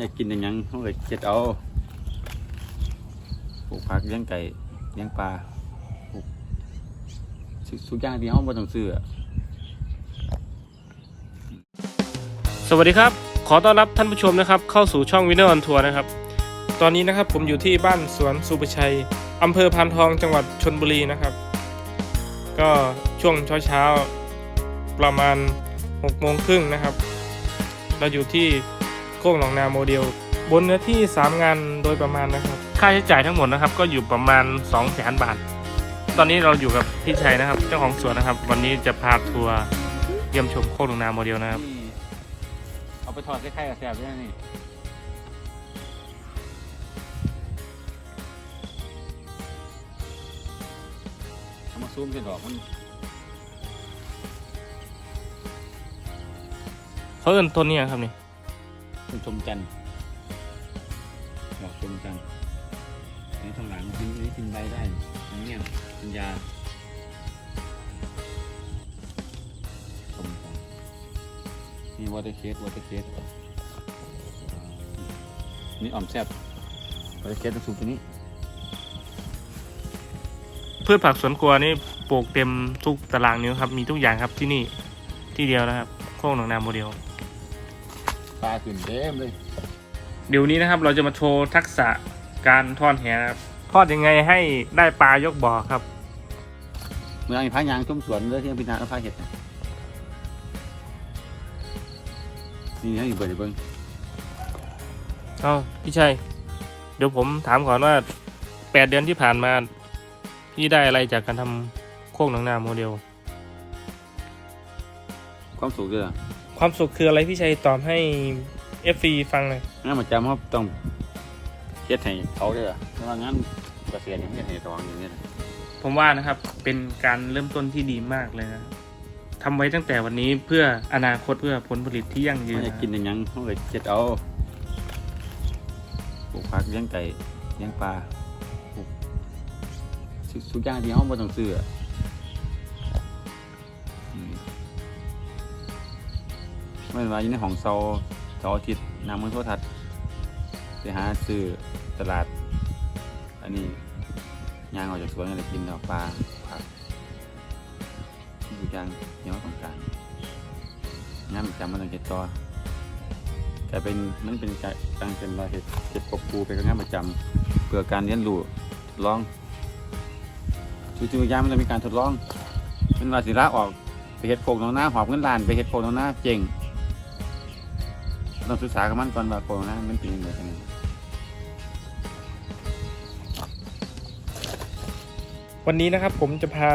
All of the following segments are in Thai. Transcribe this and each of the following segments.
อยากกินอย่างหยังเขาก็เก็ดเอาปลูกผักเลี้ยงไก่เลี้ยงปลาปลูกทุกอย่างที่เขาบ่ต้องซื้อสวัสดีครับ ขอต้อนรับท่านผู้ชมนะครับ เข้าสู่ช่องวินเนอร์ออนทัวร์นะครับ ตอนนี้นะครับผมอยู่ที่บ้านสวนสุประชัยอำเภอพานทองจังหวัดชนบุรีนะครับ ก็ช่วงเช้าๆประมาณ6โมงครึ่งนะครับ เราอยู่ที่ โค้งหนองนาโมเดล บนเนื้อที่ 3 งานโดยประมาณนะครับ ค่าใช้จ่ายทั้งหมดนะครับ ก็อยู่ประมาณ2 0 0 0 0 0บาท ตอนนี้เราอยู่กับพี่ชัยนะครับ เจ้าของสวนนะครับ วันนี้จะพาทัวร์เยี่ยมชมโค้งหนองนาโมเดลนะครับ นี่เอาไปทอดคล้ายๆกับแซ่บด้วยนะนี่เอามาซูมเส้นดอกมันเขาเอิ้นต้นนี้ครับนี่ เป็นชมจันทร์ดอกชมจันทร์อันนี้ทางหลังกินอันนี้กินใบได้อันนี้เนี่ยกินยาชมจันทร์นี่วอเตอร์เคสวอเตอร์เคสนี่อ่อมแซ่บวอเตอร์เคสต้องสูบตัวนี้พืชผักสวนครัวนี่ปลูกเต็มทุกตารางนิ้วครับ มีทุกอย่างครับที่นี่ที่เดียวนะครับ โค้งหนองนาโมเดล ปลาขึ้นเต็มเลยเดี๋ยวนี้นะครับเราจะมาโชว์ทักษะการทอดแหนะครับทอดยังไงให้ได้ปลายกบ่อครับ เมื่อมีพายางชุ่มสวนเลยที่พินาแล้วพาเห็ดนะนี่ให้อยู่เบิดเบิ้งเอาพี่ชัยเดี๋ยวผมถามก่อนว่าแปดเดือนที่ผ่านมาพี่ได้อะไรจากการทำโค้งหนองนาโมเดล ความสุขด้วย ความสุขคืออะไรพี่ชัยตอบให้ f อฟังหน่อยงานประจำเขาต้องเฮ็ดให้เขาด้วยเพราะว่างานเกษตรยังเฮ็ดให้ตองอย่างนี้นะผมว่านะครับเป็นการเริ่มต้นที่ดีมากเลยนะทำไว้ตั้งแต่วันนี้เพื่ออนาคตเพื่อผลผลิตที่ยั่งยืเขานอยากกินอย่างหยังเขาเลยเก็ดเอาปลูกผักเลี้ยงไก่เลี้ยงปลาปลูกทุกทุกอย่างที่เขาบ่ต้องซื้ออะอื ไม่ว่าอยู่ในห้องเซาเสาอาทิตย์นำมือโทรทัศน์ไปหาซื้อตลาด อันนี้ย่างออกจากสวนอะไรกินดอกปลาผักทุกอย่างที่เขาต้องการงานประจำมันต้องเก็ดต่อแต่เป็นมันเป็นการการเป็นรายเหตุเก็บกบปูไปกับงานประจำเพื่อการเรียนรู้ทดลองจู่ๆยามมันจะมีการทดลองเป็นวาสิละออกไปเฮ็ดโคกน้องหน้าหอบเงินล้านไปเฮ็ดโคกน้องหน้าเจ๋ง ต้องศึกษากับมันก่อนว่าโคกน้องหน้ามันเป็นยังไงกันแน่วันนี้นะครับผมจะพา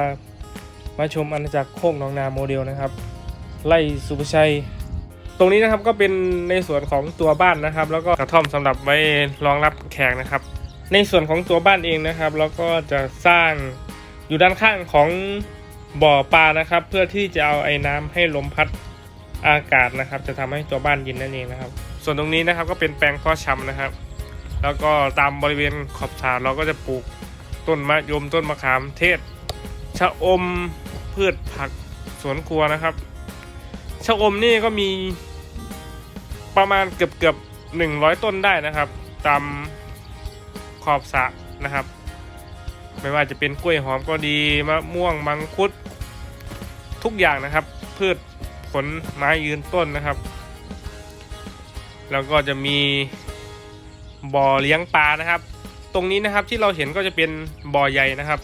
มาชมอาณาจักรโค้งหนองนาโมเดลนะครับ ไล่สุภชัย ตรงนี้นะครับก็เป็นในส่วนของตัวบ้านนะครับ แล้วก็กระท่อมสำหรับไว้รองรับแขกนะครับ ในส่วนของตัวบ้านเองนะครับ แล้วก็จะสร้างอยู่ด้านข้างของบ่อปลานะครับ เพื่อที่จะเอาไอ้น้ำให้ลมพัด อากาศนะครับ จะทำให้ตัวบ้านเย็นนั่นเองนะครับ ส่วนตรงนี้นะครับก็เป็นแปลงเพาะชำนะครับ แล้วก็ตามบริเวณขอบสระเราก็จะปลูกต้นมะยมต้นมะขามเทศชะอมพืชผักสวนครัวนะครับชะอมนี่ก็มีประมาณเกือบเกือบหนึ่งร้อยต้นได้นะครับ ตามขอบสระนะครับ ไม่ว่าจะเป็นกล้วยหอมก็ดีมะม่วงมังคุดทุกอย่างนะครับ พืช ผลไม้ยืนต้นนะครับ แล้วก็จะมีบ่อเลี้ยงปลานะครับ ตรงนี้นะครับที่เราเห็นก็จะเป็นบ่อใหญ่นะครับ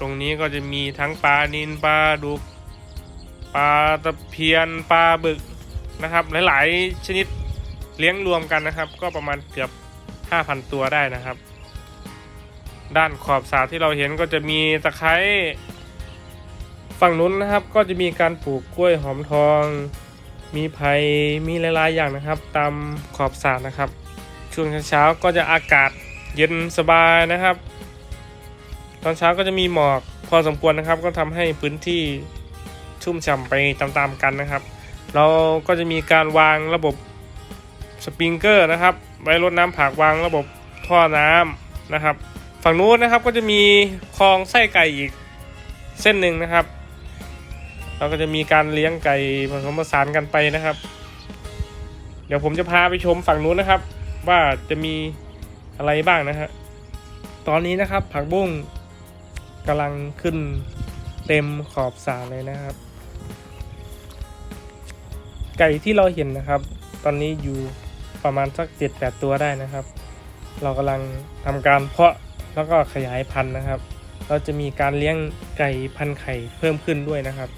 ตรงนี้ก็จะมีทั้งปลานินปลาดุกปลาตะเพียนปลาบึกนะครับ หลายๆ ชนิดเลี้ยงรวมกันนะครับ ก็ประมาณเกือบ 5,000 ตัวได้นะครับ ด้านขอบสระที่เราเห็นก็จะมีตะไคร้ ฝั่งนู้นนะครับก็จะมีการปลูกกล้วยหอมทอง มีไผ่มีหลายๆอย่างนะครับ ตามขอบสระนะครับ ช่วงเช้าก็จะอากาศเย็นสบายนะครับ ตอนเช้าก็จะมีหมอกพอสมควรนะครับ ก็ทำให้พื้นที่ชุ่มฉ่ำไปตามๆกันนะครับ เราก็จะมีการวางระบบสปริงเกอร์นะครับ ไว้รดน้ำผักวางระบบท่อน้ำนะครับ ฝั่งนู้นนะครับก็จะมีคลองไส้ไก่อีกเส้นหนึ่งนะครับ เราก็จะมีการเลี้ยงไก่ผสมผสานกันไปนะครับ เดี๋ยวผมจะพาไปชมฝั่งนู้นนะครับ ว่าจะมีอะไรบ้างนะฮะตอนนี้นะครับผักบุ้งกำลังขึ้นเต็มขอบสระเลยนะครับ ไก่ที่เราเห็นนะครับ ตอนนี้อยู่ประมาณสักเจ็ดแปดตัวได้นะครับ เรากำลังทำการเพาะแล้วก็ขยายพันธุ์นะครับ เราจะมีการเลี้ยงไก่พันธุ์ไข่เพิ่มขึ้นด้วยนะครับ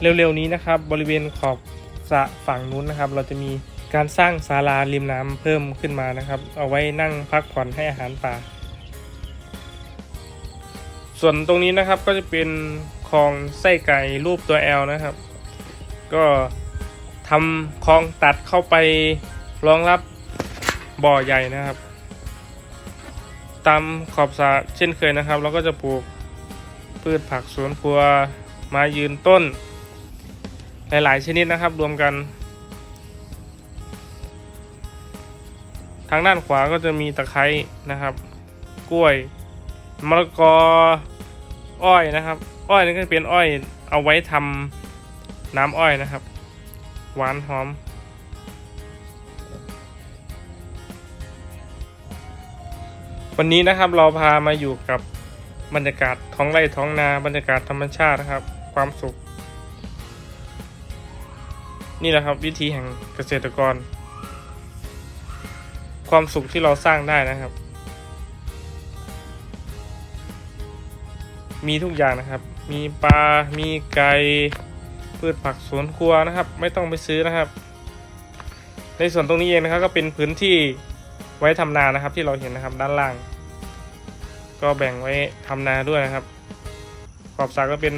เร็วๆนี้นะครับ บริเวณขอบสระฝั่งนู้นนะครับ เราจะมีการสร้างศาลาริมน้ำเพิ่มขึ้นมานะครับ เอาไว้นั่งพักผ่อนให้อาหารป่า ส่วนตรงนี้นะครับก็จะเป็นคลองไส้ไก่รูปตัว L นะครับ ก็ทำคลองตัดเข้าไปรองรับบ่อใหญ่นะครับ ตามขอบสระเช่นเคยนะครับ เราก็จะปลูกพืชผักสวนครัวม้ยืนต้น หลายๆชนิดนะครับรวมกัน ทางด้านขวาก็จะมีตะไคร้นะครับ กล้วยมะละกออ้อยนะครับ อ้อยนี่ก็เป็นอ้อยเอาไว้ทำน้ำอ้อยนะครับ หวานหอม วันนี้นะครับเราพามาอยู่กับบรรยากาศท้องไร่ท้องนาบรรยากาศธรรมชาตินะครับ ความสุข นี่แหละครับวิธีแห่งเกษตรกร ความสุขที่เราสร้างได้นะครับ มีทุกอย่างนะครับ มีปลา มีไก่พืชผักสวนครัวนะครับ ไม่ต้องไปซื้อนะครับ ในส่วนตรงนี้เองนะครับ ก็เป็นพื้นที่ไว้ทำนานะครับ ที่เราเห็นนะครับด้านล่าง ก็แบ่งไว้ทำนาด้วยนะครับ ขอบสระก็เป็น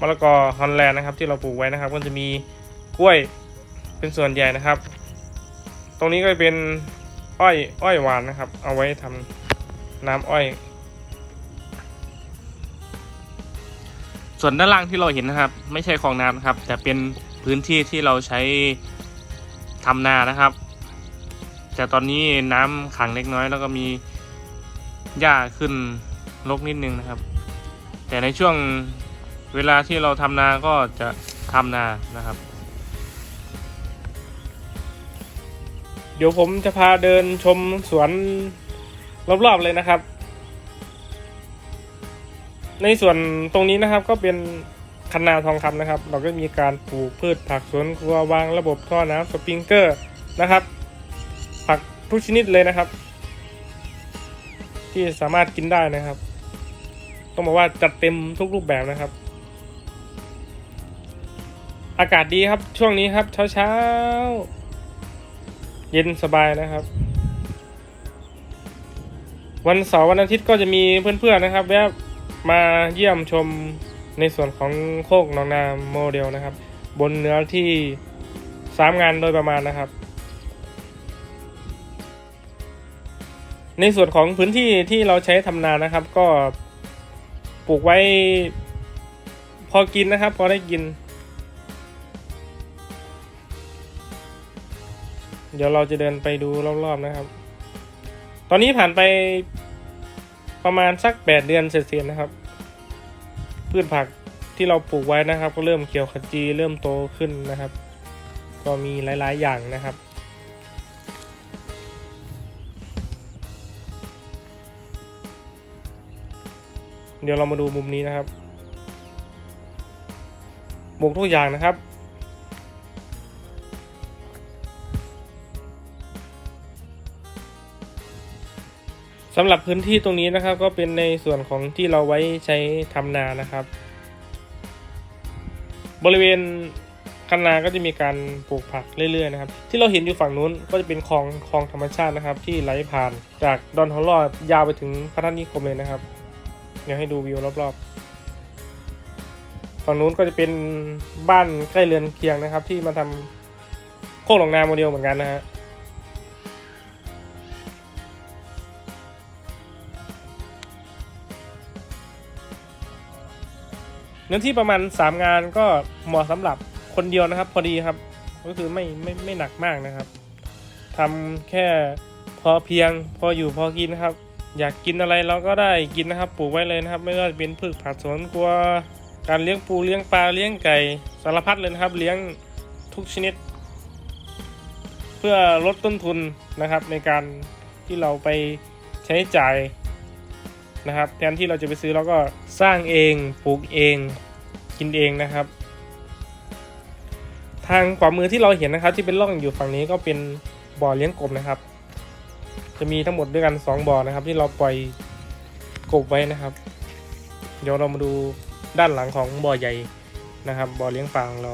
มะละกอฮอลแลนด์นะครับ ที่เราปลูกไว้นะครับ ก็จะมี กล้วยเป็นส่วนใหญ่นะครับ ตรงนี้ก็เป็นอ้อยอ้อยหวานนะครับ เอาไว้ทำน้ำอ้อย ส่วนด้านล่างที่เราเห็นนะครับ ไม่ใช่คลองน้ำนะครับ แต่เป็นพื้นที่ที่เราใช้ทำนานะครับ แต่ตอนนี้น้ำขังเล็กน้อย แล้วก็มีหญ้าขึ้นรกนิดนึงนะครับ แต่ในช่วงเวลาที่เราทำนาก็จะทำนานะครับ เดี๋ยวผมจะพาเดินชมสวนรอบๆเลยนะครับ ในส่วนตรงนี้นะครับก็เป็นคันนาทองคำนะครับ เราก็มีการปลูกพืชผักสวนครัววางระบบท่อน้ำสปริงเกอร์นะครับ ผักทุกชนิดเลยนะครับ ที่สามารถกินได้นะครับ ต้องบอกว่าจัดเต็มทุกรูปแบบนะครับ อากาศดีครับช่วงนี้ครับเช้าเช้าๆ เย็นสบายนะครับ วันเสาร์วันอาทิตย์ก็จะมีเพื่อนๆนะครับ แวะมาเยี่ยมชมในส่วนของโคกหนองนาโมเดลนะครับ บนเนื้อที่สามงานโดยประมาณนะครับ ในส่วนของพื้นที่ที่เราใช้ทำนานะครับ ก็ปลูกไว้พอกินนะครับ พอได้กิน เดี๋ยวเราจะเดินไปดูรอบๆนะครับ ตอนนี้ผ่านไปประมาณสักแปดเดือนเสร็จๆนะครับ พืชผักที่เราปลูกไว้นะครับ ก็เริ่มเขียวขจีเริ่มโตขึ้นนะครับ ก็มีหลายๆอย่างนะครับเดี๋ยวเรามาดูมุมนี้นะครับ ปลูกทุกอย่างนะครับ สำหรับพื้นที่ตรงนี้นะครับ ก็เป็นในส่วนของที่เราไว้ใช้ทำนานะครับ บริเวณคันนาก็จะมีการปลูกผักเรื่อยๆนะครับ ที่เราเห็นอยู่ฝั่งนู้นก็จะเป็นคลองคลองธรรมชาตินะครับ ที่ไหลผ่านจากดอนฮอลลอดยาวไปถึงพระธาตุนิคมเลยนะครับเดี๋ยวให้ดูวิวรอบๆ ฝั่งนู้นก็จะเป็นบ้านใกล้เรือนเคียงนะครับ ที่มาทำโคกหลงนาโมเดลเหมือนกันนะฮะ เนื้อที่ประมาณ 3 งานก็เหมาะสำหรับคนเดียวนะครับ พอดีครับ ก็คือไม่ไม่ไม่หนักมากนะครับทำแค่พอเพียงพออยู่พอกินนะครับ อยากกินอะไรเราก็ได้กินนะครับปลูกไว้เลยนะครับ ไม่ว่าจะเป็นพืชผักสวนครัวการเลี้ยงปูเลี้ยงปลาเลี้ยงไก่สารพัดเลยนะครับ เลี้ยงทุกชนิด เพื่อลดต้นทุนนะครับในการที่เราไปใช้จ่าย นะครับ แทนที่เราจะไปซื้อเราก็สร้างเองปลูกเองกินเองนะครับ ทางขวามือที่เราเห็นนะครับ ที่เป็นร่องอยู่ฝั่งนี้ก็เป็นบ่อเลี้ยงกบนะครับ จะมีทั้งหมดด้วยกัน 2บ่อนะครับ ที่เราปล่อยกบไว้นะครับ เดี๋ยวเรามาดูด้านหลังของบ่อใหญ่นะครับบ่อเลี้ยงปลาของเรา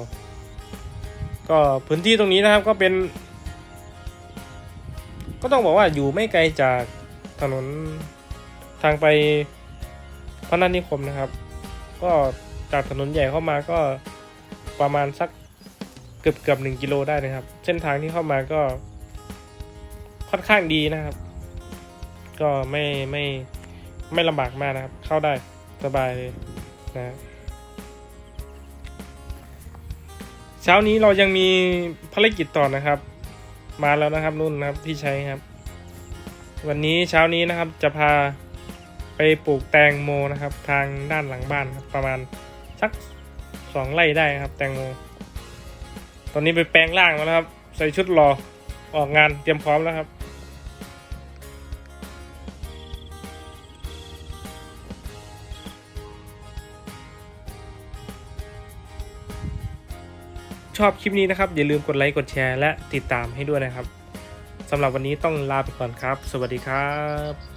ก็พื้นที่ตรงนี้นะครับก็เป็น ก็ต้องบอกว่าอยู่ไม่ไกลจากถนน ทางไปพระนันนิคมนะครับ ก็จากถนนใหญ่เข้ามาก็ประมาณสักเกือบเกือบหนึ่งกิโลได้นะครับ เส้นทางที่เข้ามาก็ค่อนข้างดีนะครับ ก็ไม่ไม่ไม่ลำบากมากนะครับ เข้าได้สบายเลยนะเช้านี้เรายังมีภารกิจต่อนะครับ มาแล้วนะครับนุ่นนะครับที่ใช้ครับ วันนี้เช้านี้นะครับจะพา ไปปลูกแตงโมนะครับ ทางด้านหลังบ้านครับประมาณสักสองไร่ได้ครับ แตงโม ตอนนี้ไปแปลงร่างมาแล้วครับ ใส่ชุดรอออกงานเตรียมพร้อมแล้วครับชอบคลิปนี้นะครับ อย่าลืมกดไลค์กดแชร์และติดตามให้ด้วยนะครับสำหรับวันนี้ต้องลาไปก่อนครับ สวัสดีครับ